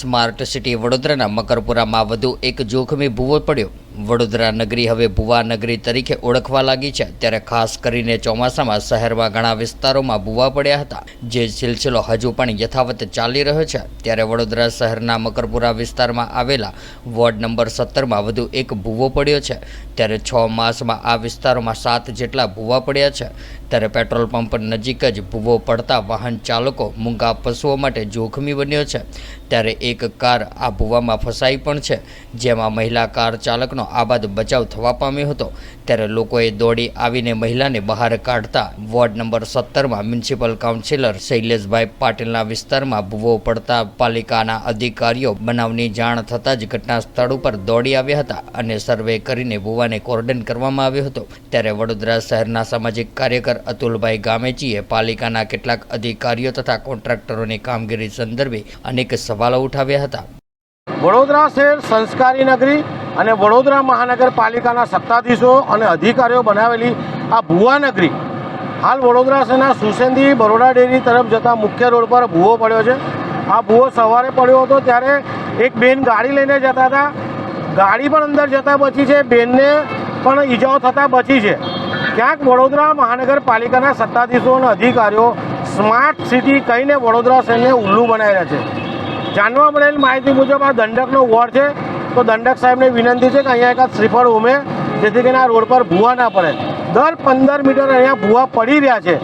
Smart city વડોદરાના મકરપુરામાં વધુ એક જોખમી ભૂવો પડ્યો. વડોદરા નગરી હવે ભુવા નગરી તરીકે ઓળખવા લાગી છે. ત્યારે ખાસ કરીને ચોમાસામાં શહેરમાં ઘણા વિસ્તારોમાં ભૂવા પડ્યા હતા. જે સિલસિલો હજુ પણ યથાવત ચાલી રહ્યો છે. ત્યારે વડોદરા શહેરના મકરપુરા વિસ્તારમાં આવેલા વોર્ડ નંબર સત્તરમાં વધુ એક ભૂવો પડ્યો છે. ત્યારે છ માસમાં આ વિસ્તારોમાં સાત જેટલા ભૂવા પડ્યા છે. ત્યારે પેટ્રોલ પંપ નજીક જ ભૂવો પડતા વાહન ચાલકો મૂંગા પશુઓ માટે જોખમી બન્યો છે. ત્યારે એક કાર આ ભૂવામાં ફસાઈ પણ છે. જેમાં મહિલા કાર ચાલકનો આબાદ બચાવ થવા પામ્યો હતો. ત્યારે લોકોએ દોડી આવીને મહિલાને બહાર કાઢતા વોર્ડ નંબર સત્તરમાં મ્યુનિસિપલ કાઉન્સિલર શૈલેષભાઈ પાટીલના વિસ્તારમાં ભૂવો પડતા પાલિકાના અધિકારીઓ બનાવની જાણ થતાં જ ઘટના સ્થળ ઉપર દોડી આવ્યા હતા અને સર્વે કરીને ભૂવાને કોર્ડન કરવામાં આવ્યો હતો. ત્યારે વડોદરા શહેરના સામાજિક કાર્યકર અતુલભાઈ ગામેચીએ પાલિકાના કેટલાક અધિકારીઓ તથા કોન્ટ્રાક્ટરોની કામગીરી સંદર્ભે અનેક સવાલો ઉઠાવ્યા હતા. વડોદરા શહેર સંસ્કારી નગરી અને વડોદરા મહાનગરપાલિકાના સત્તાધીશો અને અધિકારીઓ બનાવેલી આ ભુવાનગરી હાલ વડોદરા શહેરના સુસેન્દી બરોડા ડેરી તરફ જતા મુખ્ય રોડ પર ભૂવો પડ્યો છે. આ ભૂવો સવારે પડ્યો હતો ત્યારે એક બેન ગાડી લઈને જતા હતા. ગાડી પણ અંદર જતા બચી છે. બેનને પણ ઈજાઓ થતાં બચી છે. ક્યાંક વડોદરા મહાનગરપાલિકાના સત્તાધીશો અને અધિકારીઓ સ્માર્ટ સિટી કહીને વડોદરા શહેરને ઉલ્લુ બનાવી રહ્યા છે. જાણવા મળેલ માહિતી મુજબ આ દંડકનો વોર્ડ છે. તો દંડક સાહેબને વિનંતી છે કે અહીંયા એકાદ શ્રીફળ ઉમે, જેથી કરીને આ રોડ પર ભૂવા ના પડે. દર પંદર મીટર અહીંયા ભૂવા પડી રહ્યા છે.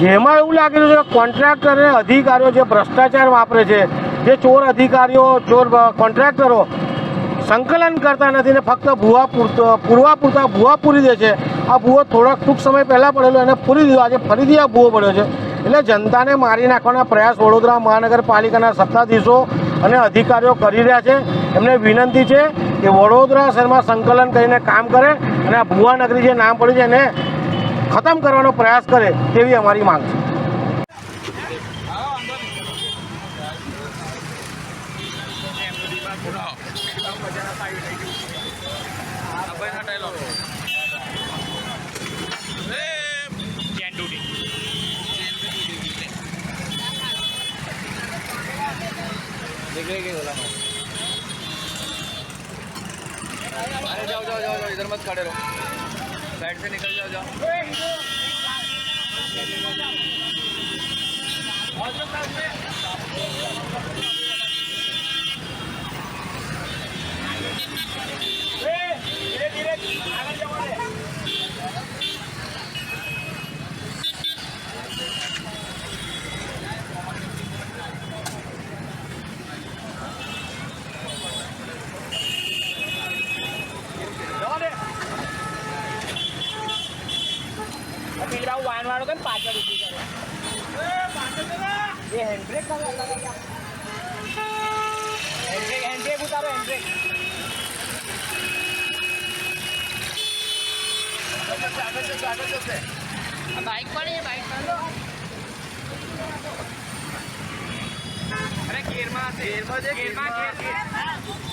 જેમાં એવું લાગી રહ્યું છે કોન્ટ્રાક્ટર અને અધિકારીઓ જે ભ્રષ્ટાચાર વાપરે છે, જે ચોર અધિકારીઓ, ચોર કોન્ટ્રાક્ટરો સંકલન કરતા નથી ને ફક્ત ભૂવા પૂરતો પૂરવા પૂરતા ભૂવા પૂરી દે છે. આ ભૂવો થોડાક ટૂંક સમય પહેલાં પડેલો, એને પૂરી દીધો. આજે ફરીથી આ ભૂવો પડ્યો છે. એટલે જનતાને મારી નાખવાના પ્રયાસ વડોદરા મહાનગરપાલિકાના સત્તાધીશો અને અધિકારીઓ કરી રહ્યા છે. એમને વિનંતી છે કે વડોદરા શહેરમાં સંકલન કરીને કામ કરે અને આ ભુવાનગરી જે નામ પડ્યું છે એને ખતમ કરવાનો પ્રયાસ કરે તેવી અમારી માંગ છે. अरे जाओ जाओ जाओ जाओ इधर मत खड़े रहो साइड से निकल जाओ जाओ પેલા વાળો કેમ પાછળ ઊભી કરે? એ હેન્ડબ્રેક કરો હેન્ડબ્રેક હેન્ડબ્રેક ઉતારો હેન્ડબ્રેક બાઇક પડી બાઇક અરે ગેરમાં ગેરમાં ગેરમાં ગેર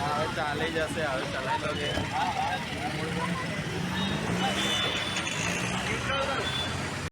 હવે ચાલી જશે હવે ચલાવી કે